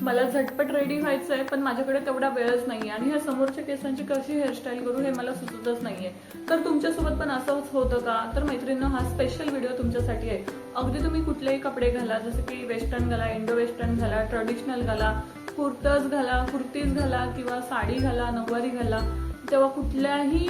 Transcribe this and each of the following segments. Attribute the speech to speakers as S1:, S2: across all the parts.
S1: मला झटपट रेडी व्हायचं आहे पण माझ्याकडे तेवढा वेळच नाहीये. आणि ह्या समोरच्या केसांची कशी हेअरस्टाईल करू हे मला सुचतच नाहीये. तर तुमच्यासोबत पण असंच होतं का तर मैत्रिणींनो हा स्पेशल व्हिडिओ तुमच्यासाठी आहे. अगदी तुम्ही कुठलेही कपडे घाला जसं की वेस्टर्न घाला इंडो वेस्टर्न घाला ट्रेडिशनल घाला कुर्ताज घाला कुर्तीज घाला किंवा साडी घाला नऊवारी घाला तेव्हा कुठल्याही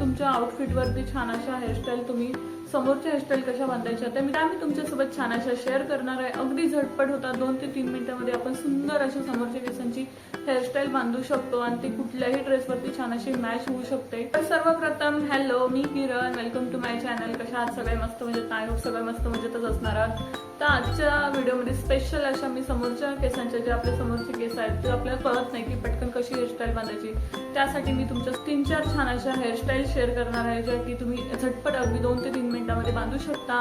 S1: तुमच्या आउटफिटवरती छान अशा हेअरस्टाईल तुम्ही समोरच्या हेअरस्टाईल कशा बांधायच्या त्या मी आम्ही तुमच्यासोबत छान अशा शेअर करणार आहे. अगदी झटपट होता दोन ते तीन मिनिटामध्ये आपण सुंदर अशा समोरच्या केसांची हेअरस्टाईल बांधू शकतो आणि ती कुठल्याही ड्रेसवरती छान अशी मॅच होऊ शकते. तर सर्वप्रथम hello me Kiran. Welcome to my channel कशा आहात? सगळे मस्त म्हणजे आय होप सगळे मस्त मजेतच असणार आहात. तर आजच्या व्हिडिओमध्ये स्पेशल अशा मी समोरच्या केसांच्या जे आपल्या समोरचे केस आहेत ते आपल्याला कळत नाही की पटकन कशी हेअरस्टाईल बांधायची त्यासाठी मी तुमच्या तीन चार छान अशा हेअरस्टाईल शेअर करणार आहे ज्या की तुम्ही झटपट अगदी दोन ते तीन मिनिटामध्ये बांधू शकता.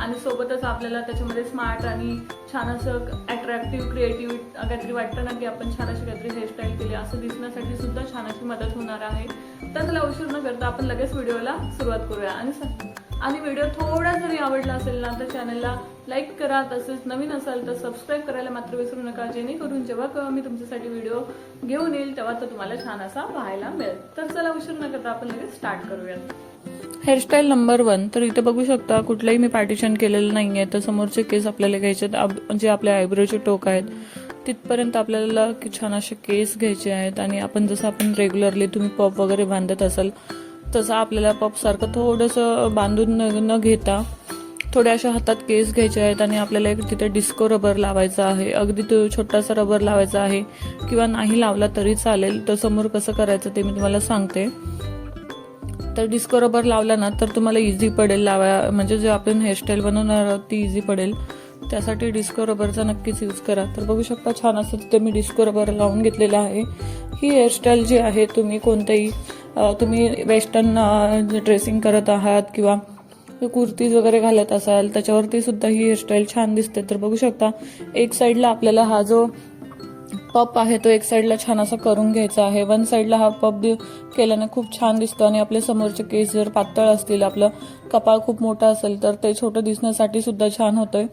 S1: आणि सोबतच आपल्याला त्याच्यामध्ये स्मार्ट आणि छान असं अट्रॅक्टिव्ह क्रिएटिव्ह काहीतरी वाटतं ना की आपण छान अशी काहीतरी हेअरस्टाईल केली. असं दिसण्यासाठी सुद्धा छान अशी मदत होणार आहे. तर त्याला उशीर न करता आपण लगेच व्हिडिओला सुरुवात करूया. आणि आणि व्हिडिओ थोडा जरी आवडला असेल ना तर चॅनलला लाईक करा तसेच नवीन असाल तर सबस्क्राईब करायला मात्र विसरू नका. जेणेकरून जेव्हा केव्हा मी तुमच्यासाठी व्हिडिओ घेऊन येईल तेव्हा तो तुम्हाला छान असा पाहायला मिळेल. तर चला उशीर न करता आपण लगेच स्टार्ट करूयात. हेअरस्टाईल नंबर वन तर इथे बघू शकता कुठलंही मी पार्टिशन केलेलं नाही आहे तर समोरचे केस आपल्याला घ्यायचे आहेत. जे आपल्या आयब्रोचे टोक आहेत तिथपर्यंत आपल्याला की छान असे केस घ्यायचे आहेत. आणि आपण जसं आपण रेग्युलरली तुम्ही पप वगैरे बांधत असाल तसं आपल्याला पप सारखं थोडंसं बांधून न न घेता थोड्या अशा हातात केस घ्यायचे आहेत आणि आपल्याला एक तिथे डिस्को रबर लावायचा आहे. अगदी तो छोटासा रबर लावायचा आहे. किंवा नाही लावला तरी चालेल. तर समोर कसं करायचं ते मी तुम्हाला सांगते. तर डिस्को रबर लावला ना तर तुम्हाला इझी पडेल लावा म्हणजे जे आपण हेअरस्टाईल बनवणार आहोत ती इझी पडेल. त्यासाठी डिस्को रबरचा नक्कीच यूज करा. तर बघू शकता छान असं तिथे मी डिस्को रबर लावून घेतलेलं आहे. ही हेअरस्टाईल जी आहे तुम्ही कोणत्याही तुम्ही वेस्टर्न ड्रेसिंग करत आहात किंवा कुर्तीज वगैरे घालत असाल त्याच्यावरती सुद्धा ही हेअरस्टाईल छान दिसते. तर बघू शकता एक साईडला आपल्याला हा जो पप आहे तो एक साईडला छान असा करून घ्यायचा आहे. वन साईडला हा पप केल्याने खूप छान दिसतो आणि आपले समोरचे केस जर पातळ असतील आपलं कपाळ खूप मोठा असेल तर ते छोटं दिसण्यासाठी सुद्धा छान होतंय.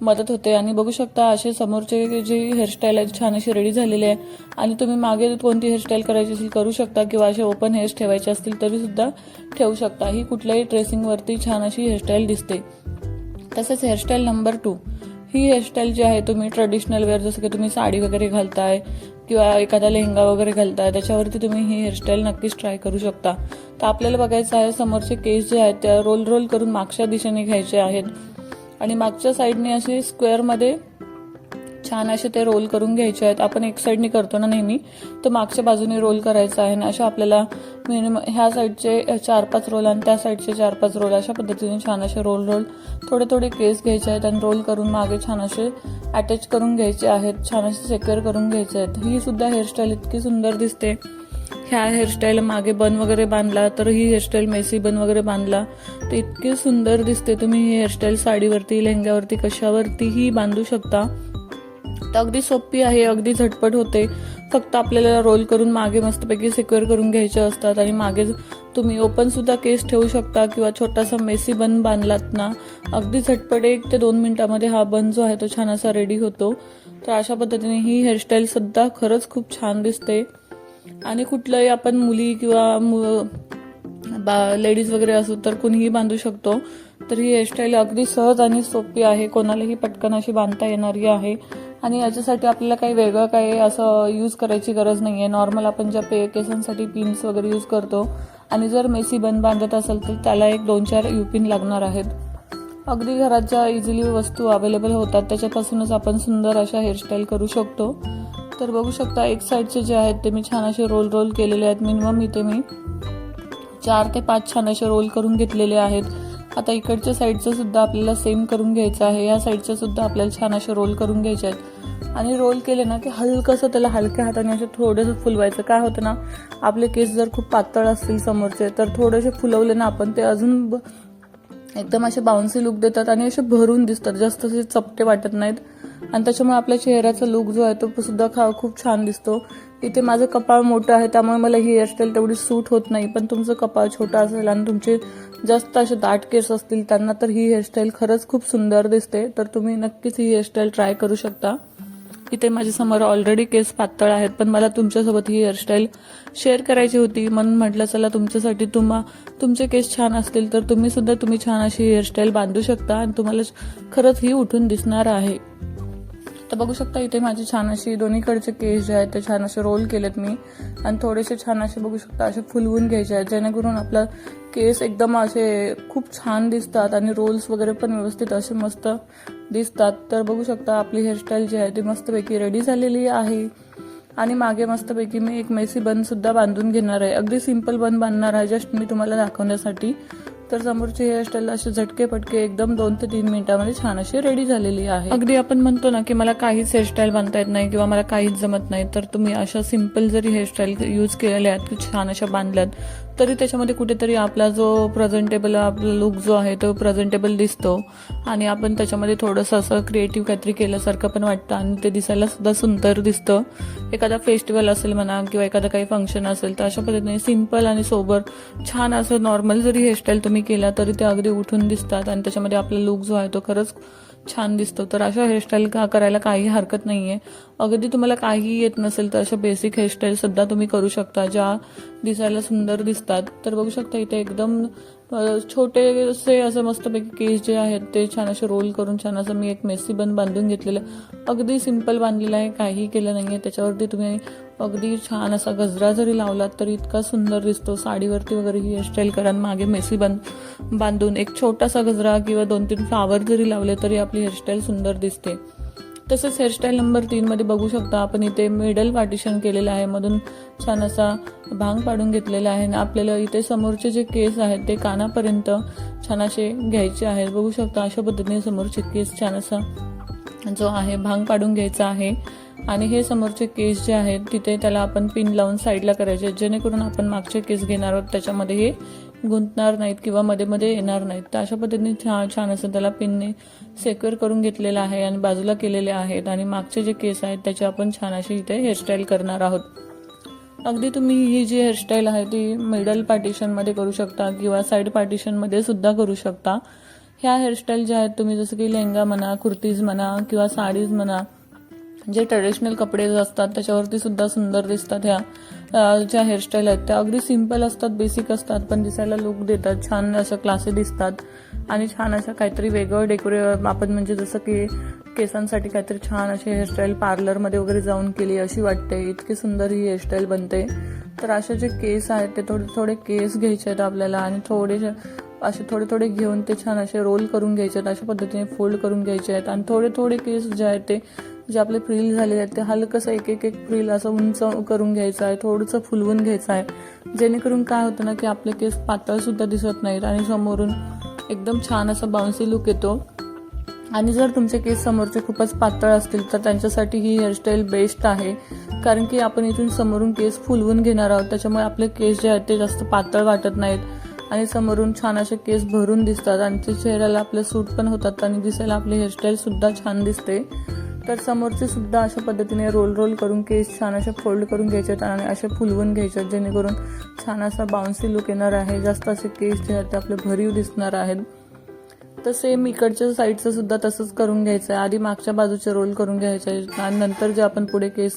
S1: मदत होते. आणि बघू शकता असे समोरचे जे हेअरस्टाईल आहे छान अशी रेडी झालेली आहे आणि तुम्ही मागे कोणती हेअरस्टाईल करायची असेल करू शकता. किंवा असे ओपन हेअर्स ठेवायचे असतील तरी सुद्धा ठेवू शकता. ही कुठल्याही ड्रेसिंगवरती छान अशी हेअरस्टाईल दिसते. तसेच हेअरस्टाईल नंबर टू ही हेअरस्टाईल जी आहे तुम्ही ट्रेडिशनल वेअर जसं की तुम्ही साडी वगैरे घालताय किंवा एखादा लेहंगा वगैरे घालताय त्याच्यावरती तुम्ही ही हेअरस्टाईल नक्कीच ट्राय करू शकता. तर आपल्याला बघायचं आहे समोरचे केस जे आहेत त्या रोल रोल करून मागच्या दिशेने घ्यायचे आहेत. आणि मागच्या साईडने असे स्क्वेअरमध्ये छान असे ते रोल करून घ्यायचे आहेत. आपण एक साईडने करतो ना नेहमी तर मागच्या बाजूने रोल करायचा आहे आणि अशा आपल्याला मिनिमम ह्या साईडचे चार पाच रोल आणि त्या साईडचे चार पाच रोल अशा पद्धतीने छान असे रोल रोल थोडे थोडे केस घ्यायचे आहेत आणि रोल करून मागे छान असे अटॅच करून घ्यायचे आहेत छान असे सेक्युअर करून घ्यायचे आहेत. ही सुद्धा हेअरस्टाईल इतकी सुंदर दिसते. ह्या हेअरस्टाईल मागे बन वगैरे बांधला तर ही हेअरस्टाईल मेसी बन वगैरे बांधला. तर इतकी सुंदर दिसते तुम्ही ही हेअरस्टाईल साडीवरती लेहंग्यावरती कशावरतीही बांधू शकता. तर अगदी सोपी आहे अगदी झटपट होते. फक्त आपल्याला रोल करून मागे मस्तपैकी सिक्युअर करून घ्यायचे असतात आणि मागे तुम्ही ओपन सुद्धा केस ठेवू शकता किंवा छोटासा मेसी बन बांधलात ना अगदी झटपट एक ते दोन मिनिटामध्ये हा बन जो आहे तो छान असा रेडी होतो. तर अशा पद्धतीने ही हेअरस्टाईल सुद्धा खरंच खूप छान दिसते. आणि कुठलंही आपण मुली किंवा मु- बा लेडीज वगैरे असू तर कुणीही बांधू शकतो. तर ही हेअरस्टाईल अगदी सहज आणि सोपी आहे. कोणालाही पटकन अशी बांधता येणारी आहे. आणि याच्यासाठी आपल्याला काही वेगळं काही असं यूज करायची गरज नाही आहे नॉर्मल आपण ज्या पे केसांसाठी पिन्स वगैरे यूज करतो. आणि जर मेसी बन बांधत असेल तर त्याला एक दोन चार युपिन लागणार आहेत. अगदी घरात ज्या इझिली वस्तू अवेलेबल होतात त्याच्यापासूनच आपण सुंदर अशा हेअरस्टाईल करू शकतो. तर बघू शकता एक साईडचे जे आहेत ते मी छान असे रोल रोल केलेले आहेत. मिनिमम इथे मी चार ते पाच छान असे रोल करून घेतलेले आहेत. आता इकडच्या साईडचं सुद्धा आपल्याला सेम करून घ्यायचं आहे. या साईडचं सुद्धा आपल्याला छान असे रोल करून घ्यायचे आहेत. आणि रोल केले ना की हलकंसं त्याला हलक्या हाताने असं थोडंसं फुलवायचं. काय होतं ना आपले केस जर खूप पातळ असतील समोरचे तर थोडेसे फुलवले ना आपण ते अजून ब- एकदम असे बाउन्सी लुक देतात आणि असे भरून दिसतात. जास्त असे चपटे वाटत नाहीत. आणि त्याच्यामुळे आपल्या चेहऱ्याचा लुक जो आहे तो सुद्धा खा खूप छान दिसतो. इथे माझं कपाळ मोठं आहे त्यामुळे मला ही हेअरस्टाईल तेवढी सूट होत नाही. पण तुमचं कपाळ छोटं असेल आणि तुमचे जास्त असे दाट केस असतील त्यांना तर ही हेअरस्टाईल खरंच खूप सुंदर दिसते. तर तुम्ही नक्कीच ही हेअरस्टाईल ट्राय करू शकता. इथे माझ्यासमोर ऑलरेडी केस पातळ आहेत पण मला तुमच्यासोबत ही हेअरस्टाईल शेअर करायची होती. म्हणून म्हटलं चला तुमच्यासाठी तुम्हा तुमचे केस छान असतील तर तुम्ही सुद्धा तुम्ही छान अशी हेअरस्टाईल बांधू शकता आणि तुम्हाला खरंच ही उठून दिसणार आहे. तर बघू शकता इथे माझे छान अशी दोन्हीकडचे केस जे आहेत ते छान असे रोल केलेत मी. आणि थोडेसे छान असे बघू शकता असे फुलवून घ्यायचे आहेत जेणेकरून आपला केस एकदम असे खूप छान दिसतात आणि रोल्स वगैरे पण व्यवस्थित असे मस्त दिसतात. तर बघू शकता आपली हेअरस्टाईल जी आहे ती मस्तपैकी रेडी झालेली आहे. आणि मागे मस्तपैकी मी एक मेसी बन सुद्धा बांधून घेणार आहे. अगदी सिंपल बन बांधणार आहे जस्ट मी तुम्हाला दाखवण्यासाठी. तर समोरची हेअरस्टाईल असे झटके पटके एकदम दोन ते तीन मिनिटांमध्ये छान अशी रेडी झालेली आहे. अगदी आपण म्हणतो ना की मला काहीच हेअरस्टाईल बांधता येत नाही किंवा मला काहीच जमत नाही तर तुम्ही अशा सिंपल जरी हेअरस्टाईल यूज केलेल्या आहेत की छान अशा बांधल्यात तरी त्याच्यामध्ये कुठेतरी आपला जो प्रेझेंटेबल आपला लुक जो आहे तो प्रेझेंटेबल दिसतो. आणि आपण त्याच्यामध्ये थोडंसं असं क्रिएटिव्ह काहीतरी केल्यासारखं पण वाटतं. आणि ते दिसायला सुद्धा सुंदर दिसतं. एखादा फेस्टिवल असेल म्हणा किंवा एखादा काही फंक्शन असेल तर अशा पद्धतीने सिंपल आणि सोबर छान असं नॉर्मल जरी हेअरस्टाईल तुम्ही केला तरी ते अगदी उठून दिसतात. आणि त्याच्यामध्ये आपला लुक जो आहे तो खरंच छान दिसतो. तर अशा हेअरस्टाईल का करायला काही हरकत नाही आहे अगदी तुम्हाला काही येत नसेल तर अशा बेसिक हेअरस्टाईल सुद्धा तुम्ही करू शकता ज्या दिसायला सुंदर दिसतात. तर बघू शकता इथे एकदम छोटेसे असं मस्तपैकी केस जे आहेत ते छान असे रोल करून छान असं मी एक मेसी बन बांधून घेतलेलं. आहे अगदी सिंपल बांधलेलं आहे काही केलं नाही आहे त्याच्यावरती तुम्ही अगदी छान असा गजरा जरी लावलात तरी इतका सुंदर दिसतो. साडीवरती वगैरे ही हेअरस्टाईल करा मागे मेसी बन बांधून एक छोटासा गजरा किंवा दोन तीन फ्लावर जरी लावले तरी आपली हेअरस्टाईल सुंदर दिसते. तसंच हेअरस्टाईल नंबर तीनमध्ये बघू शकता आपण इथे मिडल पार्टिशन केलेलं आहे. मधून छान असा भांग पाडून घेतलेला आहे. आणि आपल्याला इथे समोरचे जे केस आहेत ते कानापर्यंत छान असे घ्यायचे आहेत. बघू शकता अशा पद्धतीने समोरचे केस छान असा जो आहे भांग पाडून घ्यायचा आहे. आणि हे समोरचे केस जे आहेत तिथे त्याला आपण पिन लावून साईडला करायचे जेणेकरून आपण मागचे केस घेणार आहोत त्याच्यामध्ये हे गुंतणार नाहीत किंवा मध्ये मध्ये येणार नाहीत. तर अशा पद्धतीने छान छान असं त्याला पिनने सेक्युअर करून घेतलेलं आहे आणि बाजूला केलेले आहेत. आणि मागचे जे केस आहेत त्याचे आपण छान अशी इथे हेअरस्टाईल करणार आहोत. अगदी तुम्ही ही जी हेअरस्टाईल आहे ती मिडल पार्टिशनमध्ये करू शकता किंवा साईड पार्टिशनमध्ये सुद्धा करू शकता. ह्या हेअरस्टाईल ज्या आहेत तुम्ही जसं की लेहंगा म्हणा कुर्तीज म्हणा किंवा साडीज म्हणा जे ट्रेडिशनल कपडे असतात त्याच्यावरती सुद्धा सुंदर दिसतात ह्या ज्या हेअरस्टाईल आहेत. त्या अगदी सिंपल असतात बेसिक असतात पण दिसायला लुक देतात. छान अशा क्लासे दिसतात. आणि छान असं काहीतरी वेगळं डेकोरे आपण म्हणजे जसं की केसांसाठी काहीतरी छान अशी हेअरस्टाईल पार्लरमध्ये वगैरे जाऊन केली अशी वाटते. इतकी सुंदर ही हेअरस्टाईल बनते. तर असे जे केस आहेत ते थोडे थोडे केस घ्यायचे आहेत आपल्याला आणि थोडेसे असे थोडे थोडे घेऊन ते छान असे रोल करून घ्यायचे आहेत. अशा पद्धतीने फोल्ड करून घ्यायचे आहेत. आणि थोडे थोडे केस जे आहेत ते जे आपले फ्रील झालेले आहेत ते हलकंसं एक एक एक फ्रील असं उंच करून घ्यायचं आहे थोडंसं फुलवून घ्यायचं आहे. जेणेकरून काय होतं ना की आपले केस पातळसुद्धा दिसत नाहीत आणि समोरून एकदम छान असा बाउन्सी लुक येतो. आणि जर तुमचे केस समोरचे खूपच पातळ असतील तर त्यांच्यासाठी ही हेअरस्टाईल बेस्ट आहे. कारण की आपण इथून समोरून केस फुलवून घेणार आहोत त्याच्यामुळे आपले केस जे आहेत ते जास्त पातळ वाटत नाहीत. आणि समोरून छान असे केस भरून दिसतात आणि ते चेहऱ्याला आपले सूट पण होतात आणि दिसायला आपली हेअरस्टाईलसुद्धा छान दिसते. तर समोरचे सुद्धा अशा पद्धतीने रोल रोल करून केस छान असे फोल्ड करून घ्यायचे आहेत आणि असे फुलवून घ्यायचे आहेत जेणेकरून छान असा बाउन्सी लुक येणार आहे. जास्त असे केस जे आहेत ते आपले भरीव दिसणार आहेत. तर सेम इकडच्या साईडचं सुद्धा तसंच करून घ्यायचं आहे आधी मागच्या बाजूचे रोल करून घ्यायचे आहे आणि नंतर जे आपण पुढे केस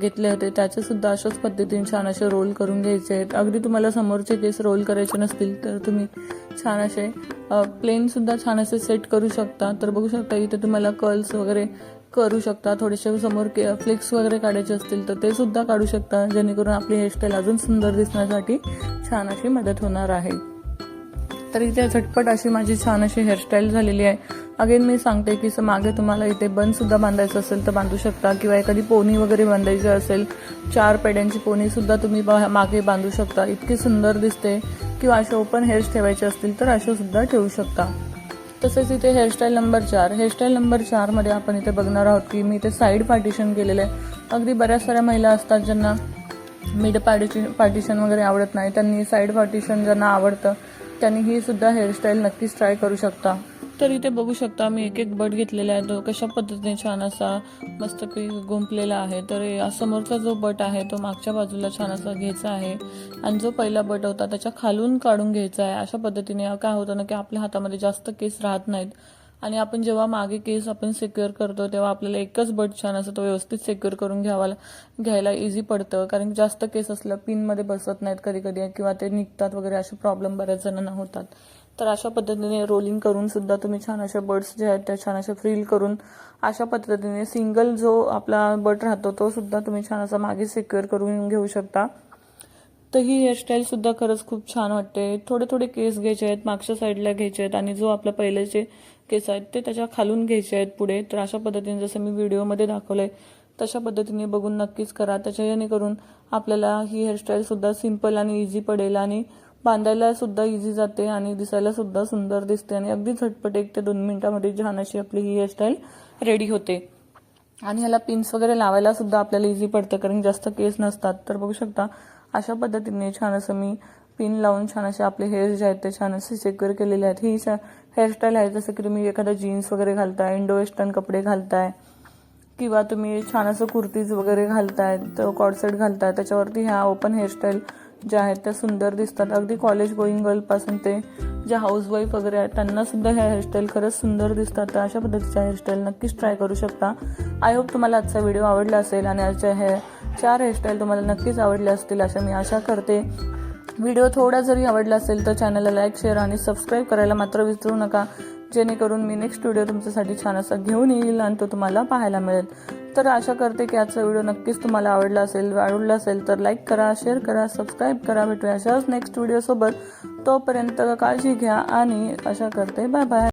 S1: घेतले होते त्याचे सुद्धा अशाच पद्धतीने छान असे रोल करून घ्यायचे आहेत. अगदी तुम्हाला समोरचे केस रोल करायचे नसतील तर तुम्ही छान असे प्लेन सुद्धा छान असे सेट करू शकता. तर बघू शकता इथे तुम्हाला कर्ल्स वगैरे करू शकता. थोडेसे समोर के फ्लिक्स वगैरे काढायचे असतील तर ते सुद्धा काढू शकता. जेणेकरून आपली हेअरस्टाईल अजून सुंदर दिसण्यासाठी छान अशी मदत होणार आहे. तर इथे झटपट अशी माझी छान अशी हेअरस्टाईल झालेली आहे. अगेन मी सांगते की मागे तुम्हाला इथे बन सुद्धा बांधायचं असेल तर बांधू शकता. किंवा एखादी पोनी वगैरे बांधायची असेल चार पेड्यांची पोनी सुद्धा तुम्ही बा- मागे बांधू शकता. इतकी सुंदर दिसते. किंवा असे ओपन हेअर्स ठेवायचे असतील तर असे सुद्धा ठेवू शकता. तसेच इथे हेअरस्टाईल नंबर चार. हेअरस्टाईल नंबर चारमध्ये आपण इथे बघणार आहोत की मी इथे साईड पार्टिशन केलेलं आहे. अगदी बऱ्याच साऱ्या महिला असतात ज्यांना मिड पार्टिशन पार्टिशन वगैरे आवडत नाही. त्यांनी साईड पार्टिशन ज्यांना आवडतं त्यांनी ही सुद्धा हेअरस्टाईल नक्कीच ट्राय करू शकता. तर इथे बघू शकता. मी एक एक बट घेतलेला आहे. तो कशा पद्धतीने छान असा मस्तपैकी गुंपलेला आहे. तर या समोरचा जो बट आहे तो मागच्या बाजूला छान असा घ्यायचा आहे. आणि जो पहिला बट होता त्याच्या खालून काढून घ्यायचा आहे. अशा पद्धतीने काय होतं ना की आपल्या हातामध्ये जास्त केस राहत नाहीत. आणि आपण जेव्हा मागे केस आपण सिक्युअर करतो तेव्हा आपल्याला एकच बट छान असं तो व्यवस्थित सिक्युअर करून घ्यावा घ्यायला इझी पडतं. कारण की जास्त केस असलं पिनमध्ये बसत नाहीत कधी कधी किंवा ते निघतात वगैरे असे प्रॉब्लेम बऱ्याच जणांना होतात. तर अशा पद्धतीने रोलिंग करून सुद्धा तुम्ही छान अशा बर्ड्स जे आहेत त्या छान अशा फ्रील करून अशा पद्धतीने सिंगल जो आपला बट राहतो तो सुद्धा तुम्ही छान असा मागे सिक्युअर करून घेऊ शकता. तर ही हेअरस्टाईल सुद्धा खरंच खूप छान वाटते. थोडे थोडे केस घ्यायचे आहेत मागच्या साईडला घ्यायचे आहेत आणि जो आपला पहिलेचे केस आहेत ते त्याच्या खालून घ्यायचे आहेत पुढे. तर अशा पद्धतीने जसं मी व्हिडिओमध्ये दाखवलंय तशा पद्धतीने बघून नक्कीच करा. त्याच्या जेणेकरून आपल्याला ही हेअरस्टाईल सुद्धा सिंपल आणि इझी पडेल आणि बांधायला सुद्धा इझी जाते आणि दिसायला सुद्धा सुंदर दिसते आणि अगदी झटपट एक ते दोन मिनिटांमध्ये छान अशी आपली ही हेअरस्टाईल रेडी होते. आणि ह्याला पिन्स वगैरे लावायला सुद्धा आपल्याला इझी पडतं कारण जास्त केस नसतात. तर बघू शकता अशा पद्धतीने छान असं मी पिन लावून छान असे आपले हेअर्स जे आहेत ते छान असे सिक्युअर केलेले आहेत. ही हेअरस्टाईल आहे जसं की तुम्ही एखादा जीन्स वगैरे घालताय इंडो वेस्टर्न कपडे घालताय किंवा तुम्ही छान असं कुर्तीज वगैरे घालताय तर कॉडसेट घालताय त्याच्यावरती ह्या ओपन हेअरस्टाईल ज्या आहेत त्या सुंदर दिसतात. अगदी कॉलेज गोईंग गर्लपासून ते ज्या हाऊसवाईफ वगैरे आहेत त्यांना सुद्धा ह्या हेअरस्टाईल खरंच सुंदर दिसतात. तर अशा पद्धतीच्या हेअरस्टाईल नक्कीच ट्राय करू शकता. आय होप तुम्हाला आजचा व्हिडिओ आवडला असेल आणि आजच्या हे चार हेअरस्टाईल तुम्हाला नक्कीच आवडल्या असतील अशा मी आशा करते. व्हिडिओ थोडा जरी आवडला असेल तर चॅनलला लाईक शेअर आणि सबस्क्राईब करायला मात्र विसरू नका. जेणेकरून मी नेक्स्ट व्हिडिओ तुमच्यासाठी छान असा घेऊन येईल आणि तो तुम्हाला पाहायला मिळेल. तर आशा करते की आजचा व्हिडिओ नक्कीच तुम्हाला आवडला असेल आवडला असेल तर लाईक करा शेअर करा सबस्क्राईब करा. भेटूया अशाच नेक्स्ट व्हिडिओसोबत तोपर्यंत काळजी घ्या आणि आशा करते बाय बाय